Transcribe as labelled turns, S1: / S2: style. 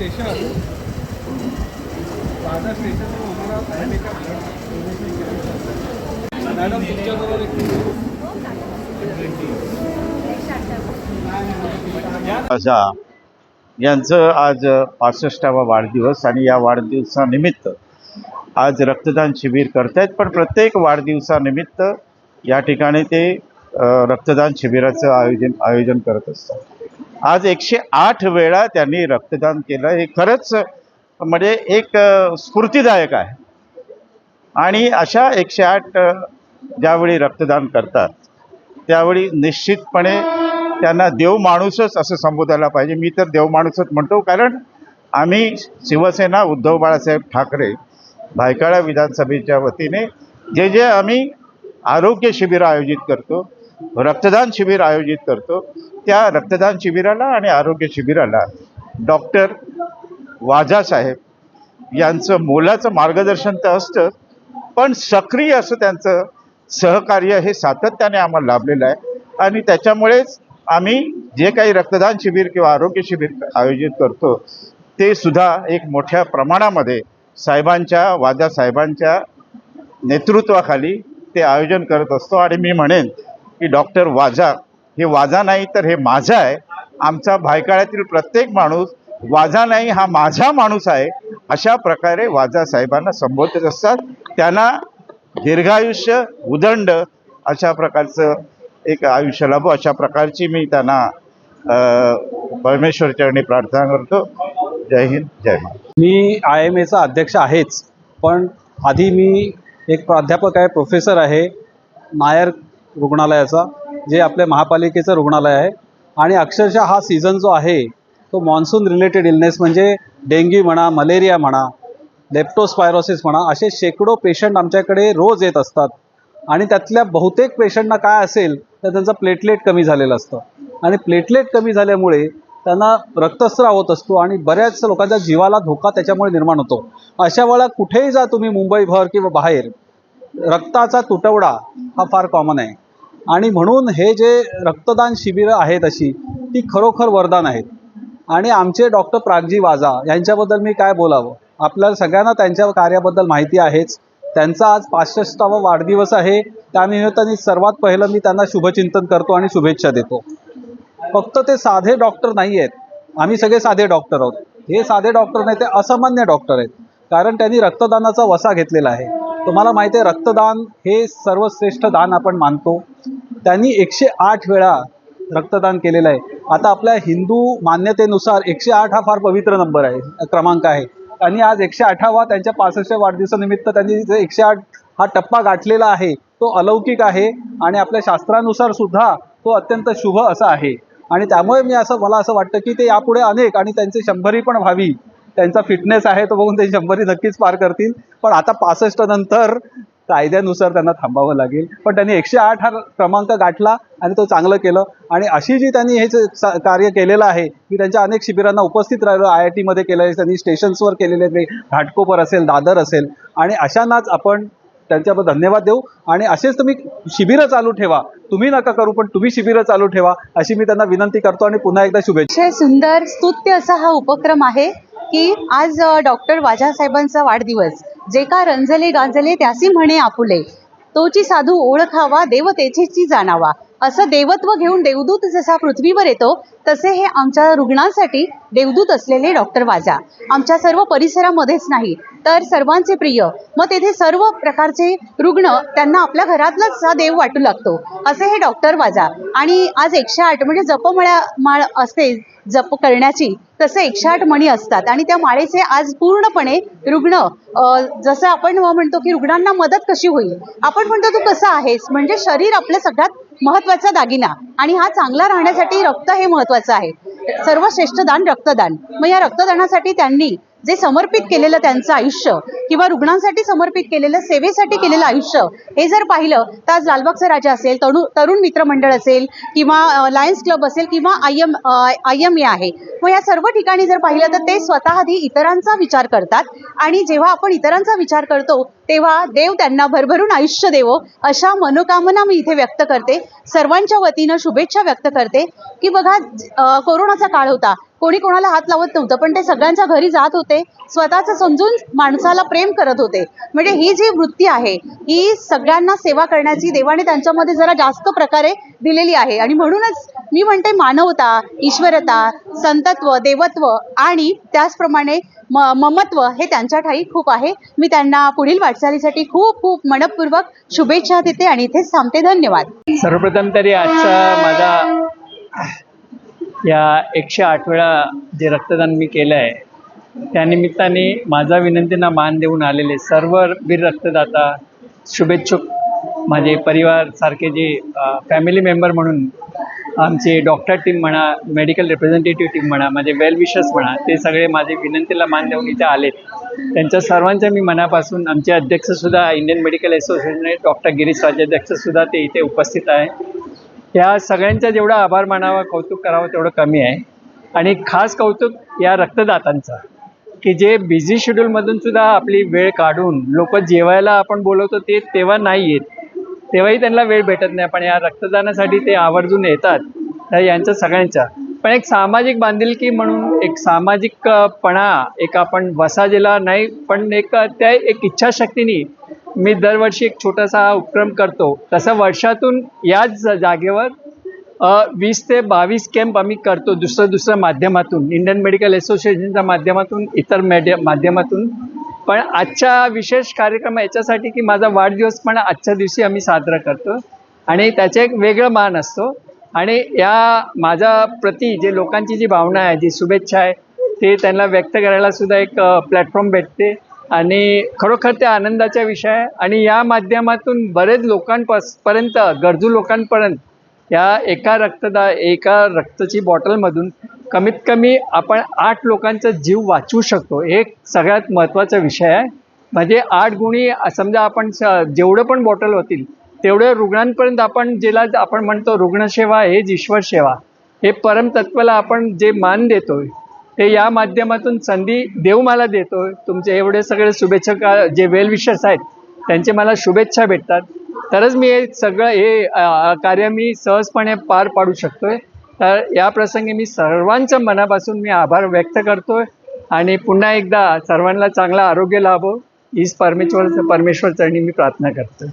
S1: Station माझा station madam तुमच्याबरोबर एक
S2: असा यांचं आज पासष्टावा वाढदिवस आणि या वाढदिवसानिमित्त आज रक्तदान शिबिर करतायत पण प्रत्येक वाढदिवसानिमित्त या ठिकाणी ते रक्तदान शिबिराचं आयोजन आयोजन करत असतात. आज एकशे आठ वेळा त्यांनी रक्तदान केलं. हे खरंच म्हणजे एक स्फूर्तीदायक स्फूर्तिदायक आहे. आणि अशा एकशे आठ ज्यावेळी रक्तदान करतात त्यावेळी निश्चितपणे त्यांना देव माणूसच असं संबोधायला पाहिजे. मी तर देव माणूसच म्हणतो कारण आम्ही शिवसेना उद्धव बाळासाहेब ठाकरे भायखळा विधानसभेच्या वतीने जे जे आम्ही आरोग्य शिबिर आयोजित करतो रक्तदान शिबिर आयोजित करतो. त्या रक्तदान शिबिराला आणि आरोग्य शिबिराला डॉक्टर वाजा साहेब यांचं मोलाचं मार्गदर्शन तर असतं पण सक्रिय असं त्यांचं सहकार्य हे सातत्याने आम्हाला लाभलेलं आहे. आणि त्याच्यामुळेच आम्ही जे काही रक्तदान शिबिर किंवा आरोग्य शिबिर आयोजित करतो ते सुद्धा एक मोठ्या प्रमाणामध्ये साहेबांच्या वाजा साहेबांच्या नेतृत्वाखाली ते आयोजन करत असतो. आणि मी म्हणेन की डॉक्टर वाजा हे वाजा नाही तर हे माझा आहे. आमचा भायकाळ्यातील प्रत्येक माणूस वाजा नाही हा माझा माणूस आहे अशा प्रकारे वाजा साहेबांना संबोधत असतात. त्यांना दीर्घायुष्य उदंड अशा प्रकारचं एक आयुष्य लाभो. अशा प्रकारची मी त्यांना परमेश्वर चरणी प्रार्थना करतो. जय हिंद जय हिंद
S3: मी आय एम एचा अध्यक्ष आहेच पण आधी मी एक प्राध्यापक आहे प्रोफेसर आहे. नायर रुग्णालयाचा जे आपल्या महापालिकेचं रुग्णालय आहे. आणि अक्षरशः हा सीझन जो आहे तो मॉन्सून रिलेटेड इलनेस म्हणजे डेंग्यू म्हणा मलेरिया म्हणा लेप्टोस्पायरोसिस म्हणा असे शेकडो पेशंट आमच्याकडे रोज येत असतात. आणि त्यातल्या बहुतेक पेशंटना काय असेल तर त्यांचं प्लेटलेट कमी झालेलं असतं. आणि प्लेटलेट कमी झाल्यामुळे त्यांना रक्तस्राव होत असतो आणि बऱ्याच लोकांच्या जीवाला धोका त्याच्यामुळे निर्माण होतो. अशा वेळा कुठेही जा तुम्ही मुंबईभर किंवा बाहेर रक्ताचा तुटवडा हा फार कॉमन आहे. आणि म्हणून हे जे रक्तदान शिबिरं आहेत अशी ती खरोखर वरदान आहेत. आणि आमचे डॉक्टर प्रागजी वाजा यांच्याबद्दल मी काय बोलावं? आपल्याला सगळ्यांना त्यांच्या कार्याबद्दल माहिती आहेच. त्यांचा आज पासष्टावा वाढदिवस आहे. त्यानिमित्ताने सर्वात पहिलं मी त्यांना शुभचिंतन करतो आणि शुभेच्छा देतो. फक्त ते साधे डॉक्टर नाही आहेत. आम्ही सगळे साधे डॉक्टर आहोत. हे साधे डॉक्टर नाही ते असामान्य डॉक्टर आहेत. कारण त्यांनी रक्तदानाचा वसा घेतलेला आहे. तुम्हाला माहिती आहे रक्तदान हे सर्वश्रेष्ठ दान आपण मानतो. त्यांनी एकशे आठ वेळा रक्तदान केलेलं आहे. आता आपल्या हिंदू मान्यतेनुसार एकशे आठ हा फार पवित्र नंबर आहे क्रमांक आहे. आणि आज एकशे आठावा त्यांच्या पासष्टच्या वाढदिवसानिमित्त त्यांनी जे एकशे आठ हा टप्पा गाठलेला आहे तो अलौकिक आहे आणि आपल्या शास्त्रानुसार सुद्धा तो अत्यंत शुभ असा आहे. आणि त्यामुळे मी असं मला असं वाटतं की ते यापुढे अनेक आणि त्यांची शंभरी पण व्हावी. त्यांचा फिटनेस आहे तो बघून ते शंभरी नक्कीच पार करतील. पण आता पासष्ट नंतर कायद्यानुसार त्यांना थांबावं लागेल. पण त्यांनी एकशे आठ हा क्रमांक गाठला आणि तो चांगलं केलं. आणि अशी जी त्यांनी हे कार्य केलेलं आहे की त्यांच्या अनेक शिबिरांना उपस्थित राहिलो आय आय टीमध्ये केलं आहे त्यांनी स्टेशन्सवर केलेले आहेत घाटकोपर असेल दादर असेल. आणि अशांनाच आपण त्यांच्याबद्दल धन्यवाद देऊ. आणि असेच तुम्ही शिबिरं चालू ठेवा. तुम्ही नका करू पण तुम्ही शिबिरं चालू ठेवा अशी मी त्यांना विनंती करतो. आणि पुन्हा एकदा शुभेच्छा.
S4: सुंदर स्तुत्य असा हा उपक्रम आहे. की आज डॉक्टर वाजासाहेबांचा वाढदिवस. जे का रंजले गांजले त्यासी म्हणे आपुले. तोची साधू ओळखावा देवतेची जाणावा. असं देवत्व घेऊन देवदूत जसा पृथ्वीवर येतो तसे हे आमच्या रुग्णांसाठी देवदूत असलेले डॉक्टर वाजा. आमच्या सर्व परिसरामध्येच नाही तर सर्वांचे प्रिय. मग तेथे सर्व प्रकारचे रुग्ण त्यांना आपल्या घरातलाच हा देव वाटू लागतो असे हे डॉक्टर वाजा. आणि आज एकशे आठ म्हणजे जपमळ्या माळ असते जप करण्याची तसे एकशे आठ मणी असतात. आणि त्या माळेचे आज पूर्णपणे रुग्ण जसं आपण म्हणतो की रुग्णांना मदत कशी होईल? आपण म्हणतो तू कसं आहेस? म्हणजे शरीर आपलं सगळ्यात महत्त्वाचा दागिना. आणि हा चांगला राहण्यासाठी रक्त हे महत्वाचं आहे. सर्वश्रेष्ठ दान रक्तदान. मग या रक्तदानासाठी त्यांनी जे समर्पित केलेलं त्यांचं आयुष्य किंवा रुग्णांसाठी समर्पित केलेलं सेवेसाठी केलेलं आयुष्य हे जर पाहिलं तर आज लालबागचं राजा असेल तरुण तरुण मित्रमंडळ असेल किंवा लायन्स क्लब असेल किंवा I M I M A आहे. मग या सर्व ठिकाणी जर पाहिलं तर ते स्वतः आधी इतरांचा विचार करतात आणि जेव्हा आपण इतरांचा विचार करतो तेव्हा देव त्यांना भरभरून आयुष्य देवो अशा मनोकामना मी इथे व्यक्त करते. सर्वांच्या वतीनं शुभेच्छा व्यक्त करते. की बघा कोरोनाचा काळ होता. कोणी कोणाला हात लावत नव्हतं पण ते सगळ्यांच्या घरी जात होते. स्वतःचं समजून माणसाला प्रेम करत होते. म्हणजे ही जी वृत्ती आहे ही सगळ्यांना सेवा करण्याची देवाने त्यांच्यामध्ये जरा जास्त प्रकारे दिलेली आहे. आणि म्हणूनच मी म्हणते मानवता ईश्वरता संतत्व देवत्व आणि त्याचप्रमाणे म ममत्व हे त्यांच्या ठाई खूप आहे. मी त्यांना पुढील वाटचालीसाठी खूप खूप मनपूर्वक शुभेच्छा देते आणि इथेच थांबते. धन्यवाद.
S5: सर्वप्रथम तरी आजचा माझा या एकशे आठ वेळा जे रक्तदान मी केलं आहे त्यानिमित्ताने माझा विनंतींना मान देऊन आलेले सर्व वीर रक्तदाता शुभेच्छुक माझे परिवार सारखे जे फॅमिली मेंबर म्हणून आमची डॉक्टर टीम म्हणा मेडिकल रिप्रेझेंटेटिव्ह टीम म्हणा माझे वेलविशर्स म्हणा ते सगळे माझे विनंतीला मान देऊन इथे आलेत. त्यांच्या सर्वांच्या मी मनापासून आमचे अध्यक्षसुद्धा इंडियन मेडिकल असोसिएशनचे डॉक्टर गिरीश अध्यक्षसुद्धा ते इथे उपस्थित आहे. या सगळ्यांचा जेवढा आभार मानावा कौतुक करावं तेवढं कमी आहे. आणि खास कौतुक या रक्तदातांचं की जे बिझी शेड्यूलमधून सुद्धा आपली वेळ काढून लोक जेवायला आपण बोलवतो ते तेव्हा नाही येत तेव्हाही त्यांना वेळ भेटत नाही. पण या रक्तदानासाठी ते आवर्जून येतात तर यांच्या सगळ्यांच्या. पण एक सामाजिक बांधिलकी म्हणून एक सामाजिकपणा एक आपण वसाजेला नाही पण एक त्या एक इच्छाशक्तीने मी दरवर्षी एक छोटासा हा उपक्रम करतो. तसं वर्षातून याच जागेवर वीस ते बावीस कॅम्प आम्ही करतो दुसरं दुसऱ्या माध्यमातून इंडियन मेडिकल असोसिएशनच्या माध्यमातून इतर मेडिया माध्यमातून. पण आजच्या विशेष कार्यक्रम याच्यासाठी की माझा वाढदिवस पण आजच्या दिवशी आम्ही साजरा करतो. आणि त्याचे एक वेगळं मान असतो. आणि या माझ्या प्रती जे लोकांची जी भावना आहे जी शुभेच्छा आहे ते त्यांना व्यक्त करायला सुद्धा एक प्लॅटफॉर्म भेटते. आणि खरोखर ते आनंदाचा विषय आहे. आणि या माध्यमातून बरेच लोकांपास पर्यंत गरजू लोकांपर्यंत या एका रक्तदा एका रक्ताची बॉटलमधून कमीत कमी आपण आठ लोकांचा जीव वाचवू शकतो. हे एक सगळ्यात महत्त्वाचा विषय आहे. म्हणजे आठ गुणी समजा आपण जेवढं पण बॉटल होतील तेवढ्या रुग्णांपर्यंत आपण ज्याला आपण म्हणतो रुग्णसेवा हेच ईश्वर सेवा. हे परमतत्वाला आपण जे मान देतोय ते या माध्यमातून संधी देव मला देतोय. तुमचे एवढे सगळे शुभेच्छा जे वेलविशर्स आहेत त्यांचे मला शुभेच्छा भेटतात. तरच मी हे सगळं हे कार्य मी सहजपणे पार पाडू शकतोय. तर या प्रसंगी मी सर्वांच्या मनापासून मी आभार व्यक्त करतोय आणि पुन्हा एकदा सर्वांना चांगलं आरोग्य लाभो. हीच परमेश्वर परमेश्वर चरणी मी प्रार्थना करतोय.